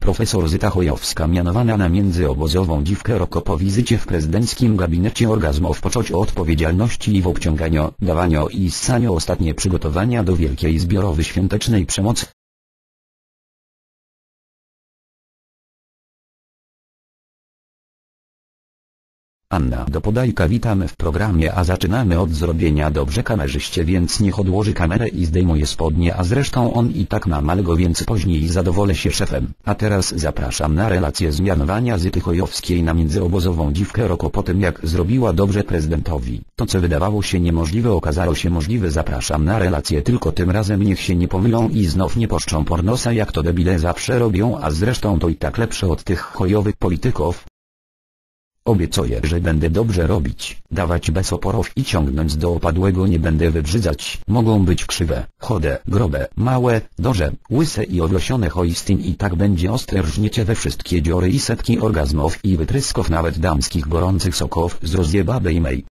profesor Zyta Chojowska mianowana na międzyobozową dziwkę roko po wizycie w prezydenckim gabinecie orgazmów poczuć o odpowiedzialności i w obciąganiu, dawaniu i ssaniu ostatnie przygotowania do wielkiej zbiorowej świątecznej przemocy. Anna do podajka witamy w programie a zaczynamy od zrobienia dobrze kamerzyście więc niech odłoży kamerę i zdejmuje spodnie a zresztą on i tak ma malego więc później zadowolę się szefem. A teraz zapraszam na relację z mianowania Zyty Chojowskiej na międzyobozową dziwkę roko po tym jak zrobiła dobrze prezydentowi. To co wydawało się niemożliwe okazało się możliwe zapraszam na relację tylko tym razem niech się nie pomylą i znów nie poszczą pornosa jak to debile zawsze robią a zresztą to i tak lepsze od tych chojowych polityków, Obiecuję, że będę dobrze robić, dawać bez oporów i ciągnąć do opadłego nie będę wybrzydzać. Mogą być krzywe, chode, grobe, małe, dorze, łyse i owlosione hoistin i tak będzie ostre rżniecie we wszystkie dziory i setki orgazmów i wytrysków nawet damskich gorących soków z rozjebabej mej.